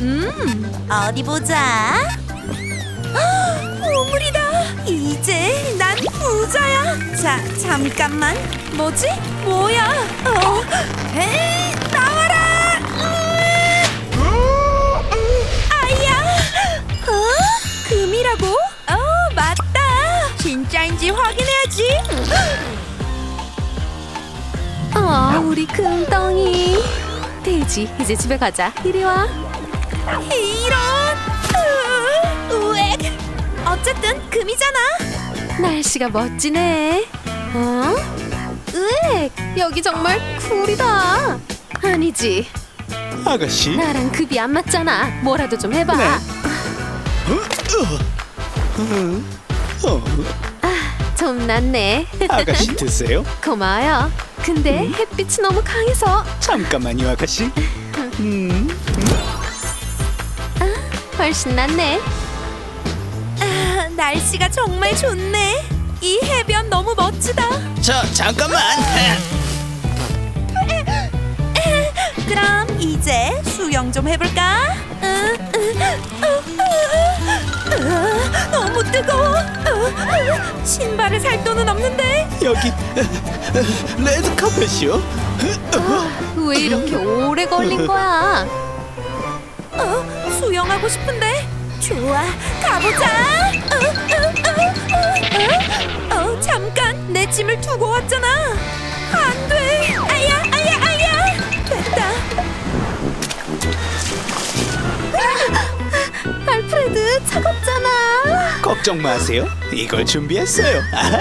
음, 어디 보자. 보물이다. 이제 난 부자야. 자, 잠깐만. 뭐지? 뭐야? 어, 에이, 나와라. 아야. 어? 금이라고? 어, 맞다. 진짜인지 확인해야지. 어, 우리 금덩이. 돼지, 이제 집에 가자. 이리 와. 이런. 으, 우엑. 어쨌든 금이잖아. 날씨가 멋지네. 어? 으엑, 여기 정말 쿨이다. 아니지, 아가씨 나랑 급이 안 맞잖아. 뭐라도 좀 해봐. 네. 어, 좀 낫네. 아가씨 드세요? 고마워요. 근데 햇빛이 너무 강해서 잠깐만요 아가씨 음, 훨씬 낫네. 아, 날씨가 정말 좋네. 이 해변 너무 멋지다. 저 잠깐만 그럼 이제 수영 좀 해볼까? 으, 으, 으, 으, 으, 너무 뜨거워. 으, 으, 신발을 살 돈은 없는데. 여기 레드 카펫이요? 왜 이렇게 오래 걸린 거야? 어, 수영하고 싶은데. 좋아, 가보자. 으, 으, 으, 으, 으. 어, 잠깐 내 짐을 두고 왔잖아. 안 돼. 아야, 아야, 아야. 됐다. 알프레드 차갑잖아. 걱정 마세요 이걸 준비했어요 아하.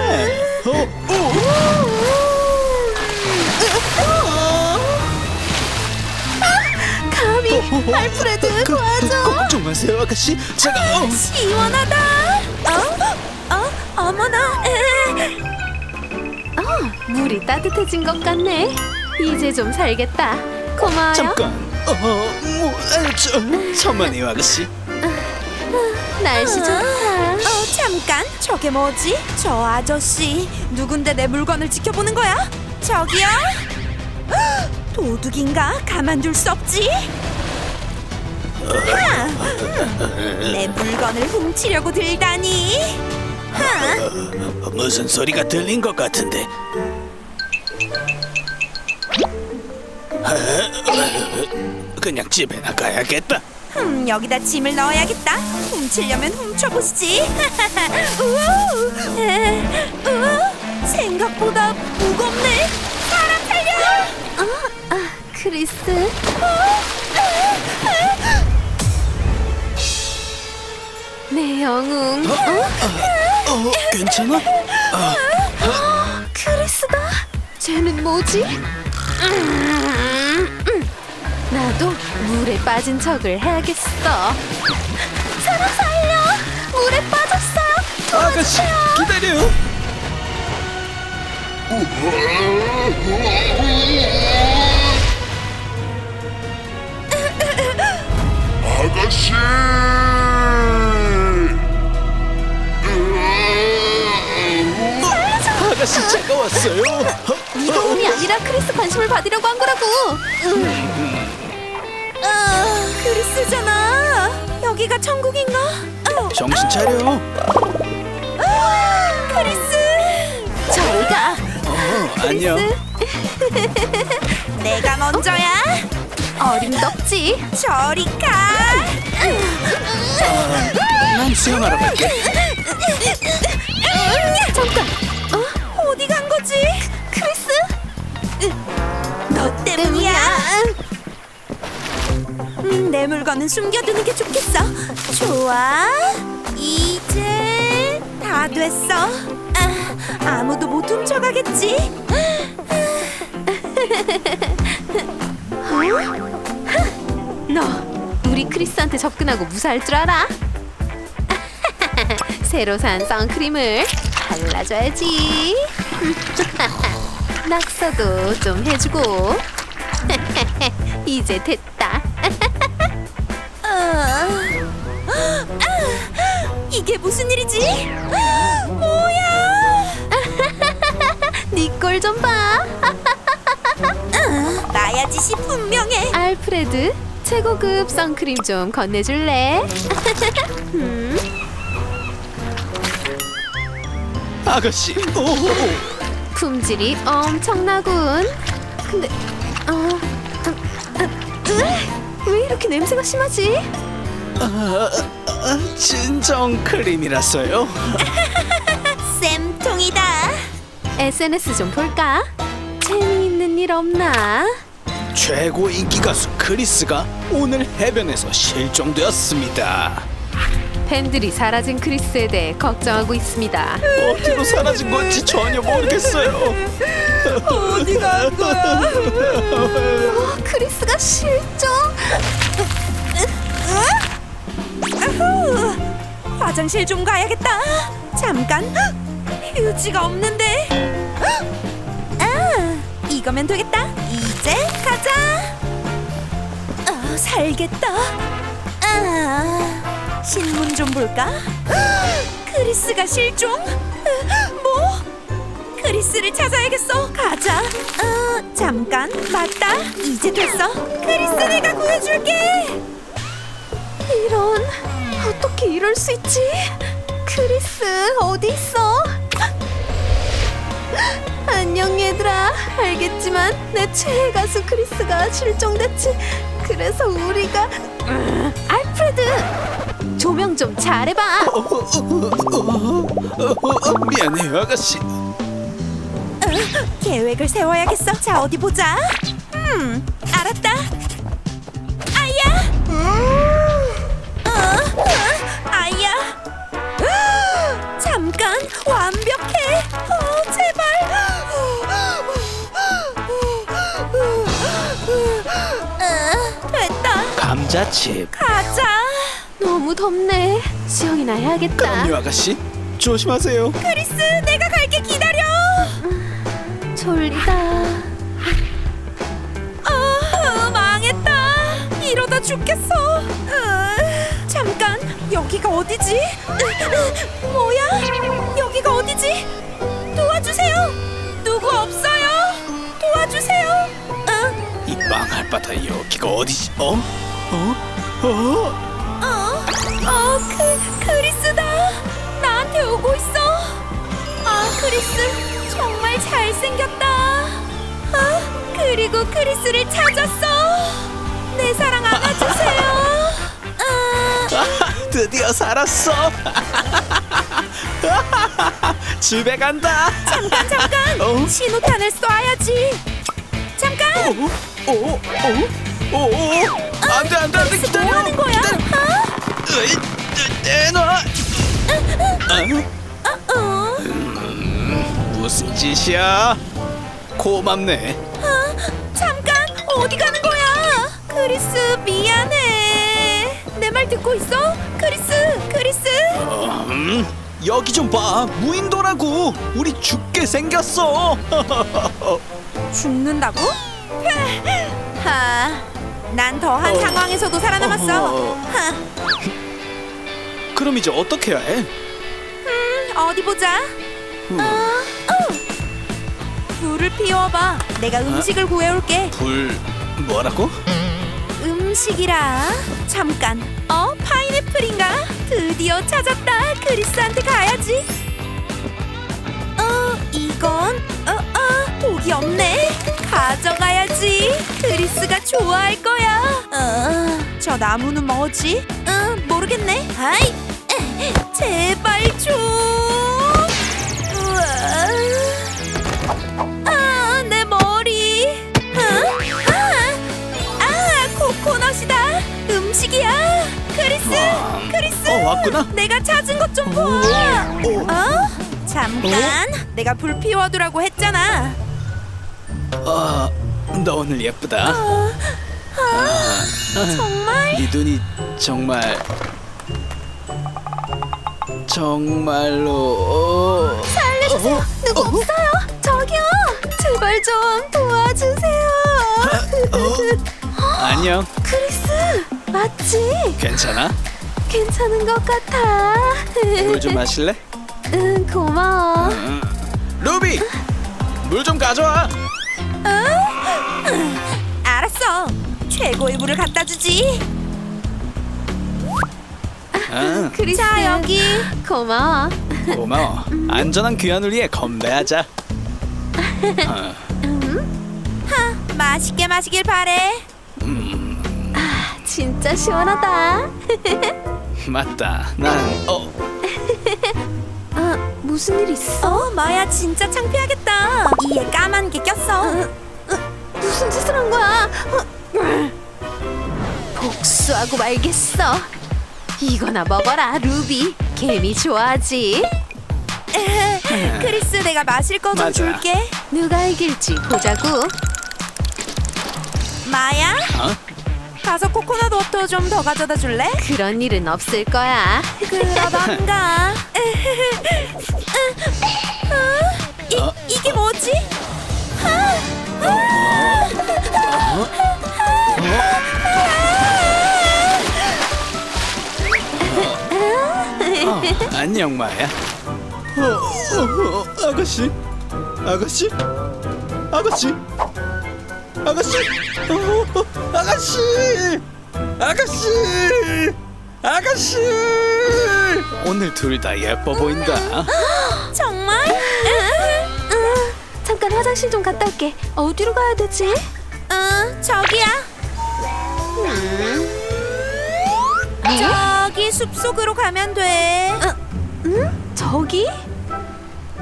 어, 오. 알프레드 그, 그, 도와줘. 걱정 마세요 아가씨 제가 어, 시원하다. 어? 어? 어머나. 에. 어, 물이 따뜻해진 것 같네. 이제 좀 살겠다. 고마워요. 잠깐 어, 뭐, 아, 아가씨 날씨 좋다. 어, 잠깐. 저게 뭐지? 저 아저씨 누군데 내 물건을 지켜보는 거야? 저기요? 헉, 도둑인가? 가만둘 수 없지. 하, 음, 내 물건을 훔치려고 들다니. 하, 무슨 소리가 들린 것 같은데 그냥 집에 나가야겠다 음, 여기다 짐을 넣어야겠다. 훔치려면 훔쳐보시지. 우우, 에, 우우, 생각보다 무겁네. 사람 살려! 아, 크리스. 내 영웅. 어, 괜찮아? 크리스다. 쟤는 뭐지? 음, 음. 나도 물에 빠진 척을 해야겠어. 사람 살려! 물에 빠졌어. 아가씨 기다려요 아가씨! 아가씨 왔어요 네 도움이 아니라 크리스 관심을 받으려고 한 거라고. 아, 그리스잖아. 여기가 천국인가? 어, 정신 차려 크리스. 저희가 어, 안녕 내가 먼저야. 어림덥지. 저리 가. 난 수영하러 갈게 내 물건은 숨겨두는 게 좋겠어. 좋아. 이제 다 됐어. 아, 아무도 못 훔쳐가겠지. 너 우리 크리스한테 접근하고 무사할 줄 알아? 새로 산 선크림을 발라줘야지. 낙서도 좀 해주고. 이제 됐다. 어. 아, 이게 무슨 일이지? 뭐야? 네꼴좀 봐. 나야 짓이 분명해. 알프레드, 최고급 선크림 좀 건네줄래? 음, 아가씨. 오, 품질이 엄청나군. 근데 어, 음, 음, 으, 왜 이렇게 냄새가 심하지? 아, 아, 진정 크림이라서요. 쌤통이다. SNS 좀 볼까? 재미있는 일 없나? 최고 인기 가수 크리스가 오늘 해변에서 실종되었습니다. 팬들이 사라진 크리스에 대해 걱정하고 있습니다. 어디로 사라진 건지 전혀 모르겠어요. 어디 간 거야? 어, 크리스가 실종? 아후, 화장실 좀 가야겠다. 잠깐. 휴지가 없는데. 아, 이거면 되겠다. 이제 가자. 아, 살겠다. 아, 신문 좀 볼까? 크리스가 실종? 뭐? 크리스를 찾아야겠어. 가자. 어, 잠깐. 맞다. 이제 됐어. 크리스 내가 구해줄게. 이런 어떻게 이럴 수 있지? 크리스 어디 있어? 안녕 얘들아 알겠지만 내 최애 가수 크리스가 실종됐지 그래서 우리가 음, 알프레드 조명 좀 잘해봐 어, 어, 어, 미안해요, 아가씨. 계획을 세워야겠어. 자 어디 보자. 음, 알았다. 아야. 어, 어, 아야. 잠깐 완벽해. 어, 제발. 어, 됐다. 감자칩. 가자. 너무 덥네 수영이나 해야겠다 그럼요, 아가씨. 조심하세요. 크리스, 내가 갈게 기다려. 졸리다 아, 망했다. 이러다 죽겠어. 으, 잠깐, 여기가 어디지? 으, 으, 뭐야? 여기가 어디지? 도와주세요. 누구 없어요? 도와주세요. 어, 이 망할 바다 여기가 어디지? 어? 어? 어? 어, 오고 있어. 아, 크리스 정말 잘생겼다. 아, 그리고 크리스를 찾았어. 내 사랑 안아주세요. 아, 아, 드디어 살았어. 집에 간다. 잠깐 잠깐. 어? 신호탄을 쏴야지. 잠깐. 오, 오, 오, 오, 오. 안돼 안돼 안돼 크리스 기다려. 뭐 하는 거야? 기다려. 으이, 내놔. 어? 어? 무슨 짓이야? 고맙네. 잠깐 어디 가는 거야? 크리스 미안해. 내 말 듣고 있어? 크리스 크리스. 음, 여기 좀 봐. 무인도라고. 우리 죽게 생겼어. 죽는다고? 하, 난 더한 어. 상황에서도 살아남았어. 어허. 하, 그럼 이제 어떻게 해? 어디 보자. 음. 어, 어. 불을 피워봐. 내가 음식을 구해올게. 불 뭐라고? 음식이라. 잠깐. 어, 파인애플인가? 드디어 찾았다. 크리스한테 가야지. 어, 이건 어, 어, 독이 없네. 가져가야지. 크리스가 좋아할 거야. 어, 저 나무는 뭐지? 어, 모르겠네. 아이, 에, 제발 좀. 아, 내 머리. 어? 아, 아, 코코넛이다. 음식이야. 크리스, 와. 크리스. 어, 왔구나. 내가 찾은 것 좀 봐. 오. 어? 잠깐. 내가 불 피워두라고 했잖아. 아, 너 오늘 예쁘다. 어, 아, 정말? 네 눈이 정말 정말로 살려주세요 누구 없어요 저기요 제발 좀 도와주세요 안녕. 크리스 맞지? 괜찮아? 괜찮은 것 같아 물 좀 마실래? 응 고마워 응. 루비, 물 좀 가져와. 알았어. 최고의 물을 갖다 주지. 아, 크리스. 자 여기. 고마워. 고마워. 안전한 귀환을 위해 건배하자. 어, 맛있게 마시길 바래. 진짜 시원하다. 맞다. 난 어, 아, 무슨 일 있어? 어 마야 진짜 창피하겠다. 이에 까만 게 꼈어. 무슨 짓을 한 거야? 어, 복수하고 말겠어. 이거나 먹어라, 루비. 개미 좋아하지. 크리스 내가 마실 거 좀 맞아. 줄게. 누가 이길지 보자고. 마야 어? 가서 코코넛 워터 좀 더 가져다 줄래? 그런 일은 없을 거야. 그러던가. 이, 어? 이게 뭐지? 어, 안녕 마야. 어, 어, 어, 아가씨, 아가씨, 아가씨, 아가씨, 어, 어, 아가씨, 아가씨, 아가씨. 오늘 둘 다 예뻐 보인다. 정말? 잠깐 화장실 좀 갔다 올게. 어디로 가야 되지? 응, 저기야. 저기 숲속으로 가면 돼. 응? 저기?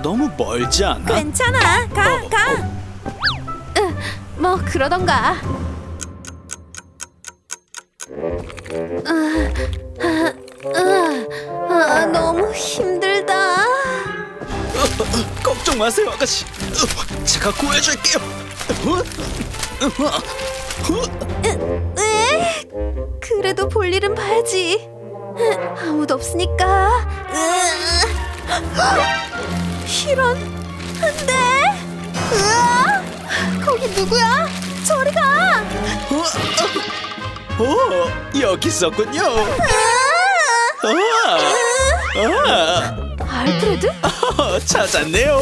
너무 멀지 않아? 괜찮아. 가, 어, 가. 뭐 그러던가. 아, 아, 아, 아, 너무 힘들다. 걱정 마세요, 아가씨. 어, 제가 구해줄게요. 어? 어? 어? 에? 그래도 볼 일은 봐야지. 아무도 없으니까. 이런, 안돼. 으아! 거기 누구야? 저리 가. 어, 어, 여기 있었군요. 아, 아, 알프레드? 어, 찾았네요.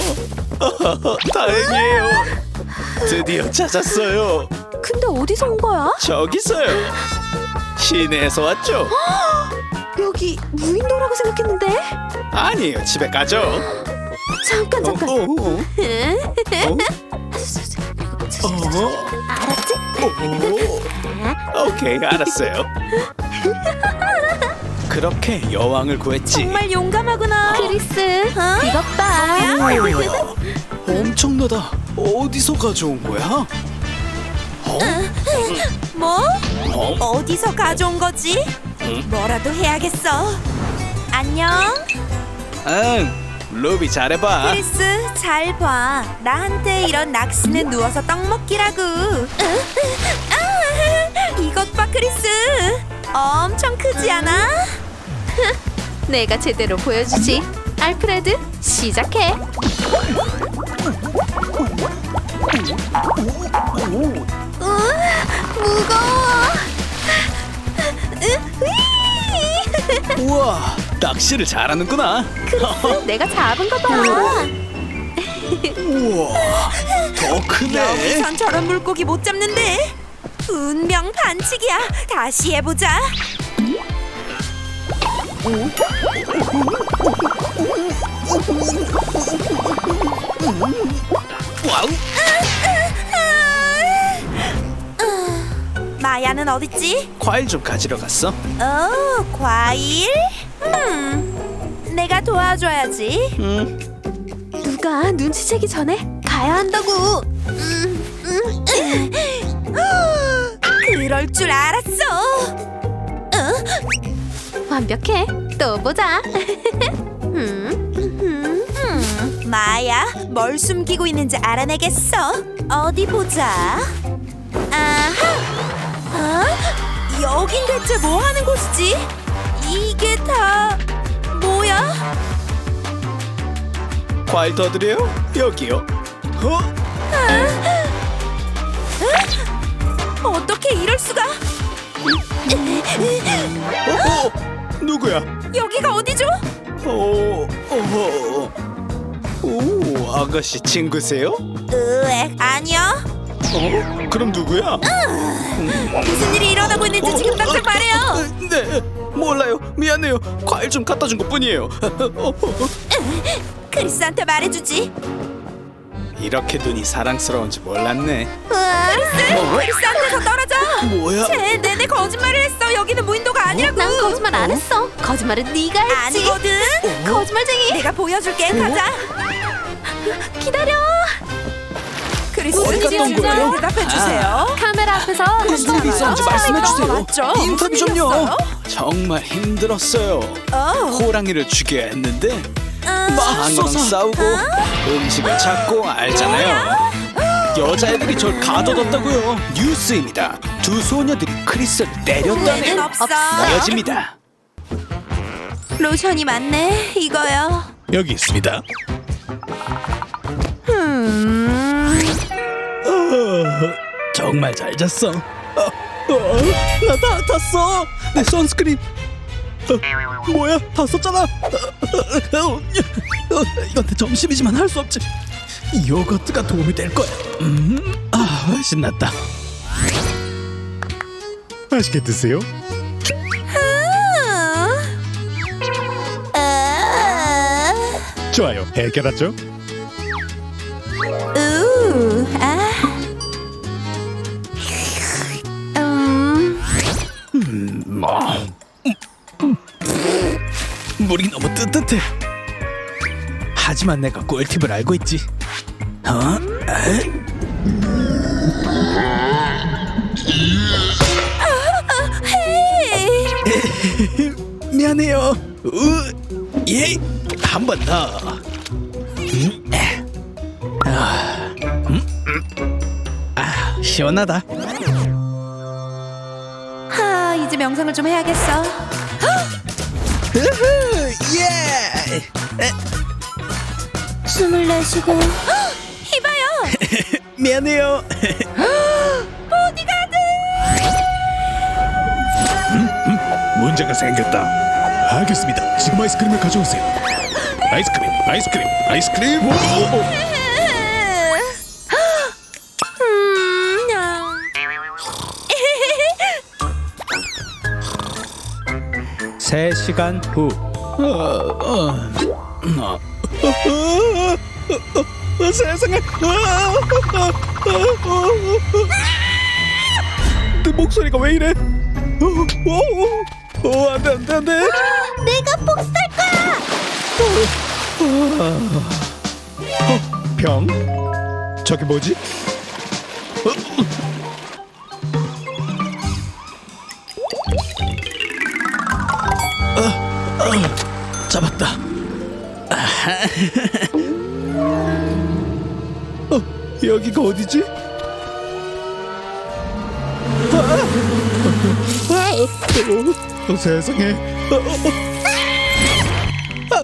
어, 다행이에요. 드디어 찾았어요. 근데 어디서 온 거야? 저기서요. 시내에서 왔죠? 여기 무인도라고 생각했는데. 아니에요. 집에 가죠. 잠깐 어, 잠깐. 어, 어, 응? 어? 어? 알았지? 오, 오케이, 알았어요. 그렇게 여왕을 구했지. 정말 용감하구나. 크리스, 어? 이것 봐. 엄청나다. 어디서 가져온 거야? 어? 뭐? 어? 어디서 가져온 거지? 응? 뭐라도 해야겠어. 안녕. 응, 루비 잘해봐. 크리스, 잘 봐. 나한테 이런 낚시는 누워서 떡 먹기라고. 아, 이것 봐, 크리스. 엄청 크지 않아? 내가 제대로 보여주지. 알프레드, 시작해. 무거워. 우와, 낚시를 잘하는구나. 내가 잡은 거 봐. 우와, 더 크네. 여기선 저런 물고기 못 잡는데. 운명 반칙이야. 다시 해보자. 와우, 마야는 어딨지? 과일 좀 가지러 갔어. 어, 과일? 음, 내가 도와줘야지. 응, 누가 눈치채기 전에 가야 한다고. 그럴 줄 알았어. 완벽해. 또 보자. 음, 음. 음, 마야, 뭘 숨기고 있는지 알아내겠어. 어디 보자. 아하. 어? 여긴 대체 뭐 하는 곳이지? 이게 다 뭐야? 과일 더 드려요? 여기요. 어? 어떻게 이럴 수가? 어, 어, 누구야? 여기가 어디죠? 어, 어, 오, 아가씨 친구세요? 으에, 아니요. 어? 그럼 누구야? 무슨 일이 일어나고 있는지 지금 당장 말해요. 네, 몰라요. 미안해요. 과일 좀 갖다 준 것뿐이에요. 어, 크리스한테 말해주지. 이렇게 눈이 사랑스러운지 몰랐네. 크리스, 크리스한테서 떨어져. 뭐야? 쟤 내내 거짓말을 했어. 여기는 무인도가 아니라고. 난 거짓말 안 했어. 거짓말은 네가 했지. 아니거든. 거짓말쟁이. 내가 보여줄게. 가자. 기다려. 크리스, 어디 갔던 질문 거예요? 대답해 주세요. 카메라 앞에서 무슨 일이 있었는지 말씀해 주세요. 맞죠? 인터뷰 무슨 좀요. 일이었어요? 정말 힘들었어요. 어. 호랑이를 죽여야 했는데 아, 방어랑 싸우고 음식을 찾고 알잖아요. 여자애들이 절 가둬뒀다고요. 뉴스입니다. 두 소녀들이 크리스를 후회는 때렸다네 요. 없어. 보여집니다. 로션이 많네. 이거요. 여기 있습니다. 정말 잘 잤어. 어, 어, 나다 탔어. 내 선스크린. 어, 뭐야? 다 썼잖아. 어, 어, 어, 어, 이건 점심이지만 할 수 없지. 이 요거트가 도움이 될 거야. 음, 아 신났다. 맛있게 드세요. 아. 좋아요. 해결하죠. 우, 아. 물이 너무 뜨뜻해. 하지만 내가 꿀팁을 알고 있지. 어? 미안해요. 우, 예, 한 번 더. 음, 에. 아, 음, 음. 아, 시원하다. 명상을 좀 해야겠어. 으흐, 예. 숨을 내쉬고. 이봐요. 미안해요. 보디가드. 문제가 생겼다. 알겠습니다. 지금 아이스크림을 가져오세요. 아이스크림, 아이스크림, 아이스크림. 오! 음, 3시간 후. 세상에. 내 목소리가 왜 이래? 어, 어, 어, 안돼 안돼 안돼. 내가 복수할 거야! 병? 저게 뭐지? 잡았다. 어, 여기가 어디지? 어, 세상에. 어, 어, 어. 아,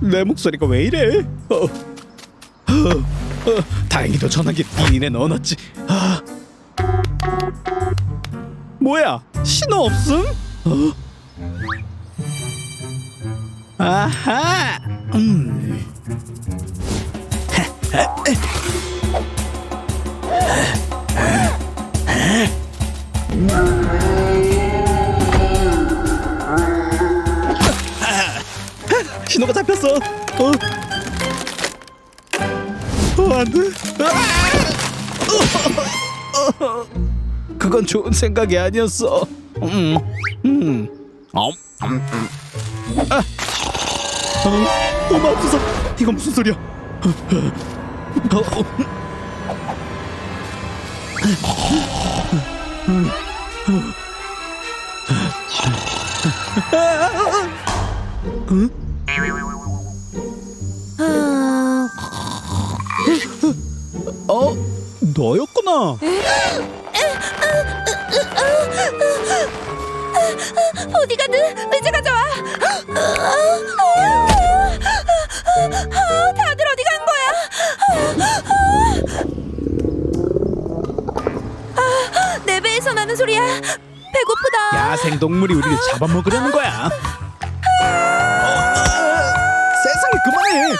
내 목소리가 왜 이래? 어, 어, 어, 다행히도 전화기 비닐에 넣어놨지. 아. 뭐야? 신호 없음? 어? 아하. 음. 신호가 잡혔어. 어. 어, 안 돼. 아! 어. 그건 좋은 생각이 아니었어. 음. 음. 어. 음. 음. 아. 어, 어, 맙소사. 이건 무슨 소리야? 어, 어. 어, 너였구나. 보디가드, 이제 가져와. 나는 소리야. 배고프다. 야생 동물이 우리를 잡아먹으려는 거야. 어, 세상에 그만해.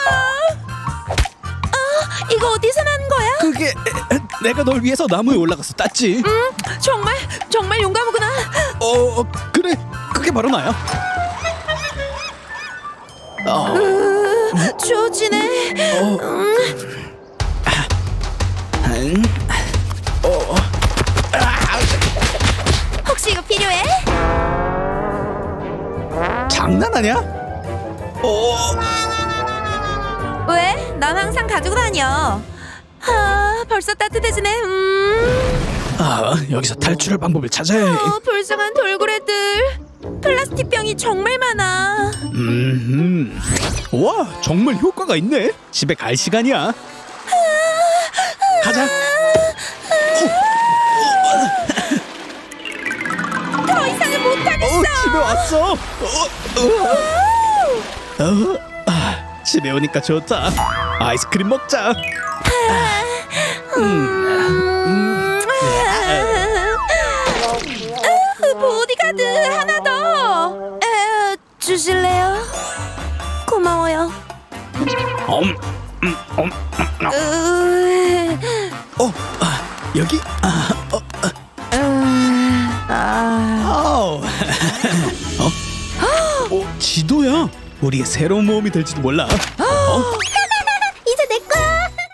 이거 어디서 난 거야? 그게 내가 널 위해서 나무에 올라가서 땄지. 정말 정말 용감하구나. 어, 어, 그래. 그게 바로 나야. 어, 추워지네. 어. 음. 이거 필요해? 장난하냐? 어. 왜? 난 항상 가지고 다녀. 아, 벌써 따뜻해지네. 음. 아, 여기서 탈출할 방법을 찾아야 해. 어, 불쌍한 돌고래들. 플라스틱 병이 정말 많아. 음. 와, 정말 효과가 있네. 집에 갈 시간이야. 가자. 집에 왔어. 어, 어. 어, 아, 집에 오니까 좋다. 아이스크림 먹자. 음. 우리의 새로운 모험이 될지도 몰라. 어?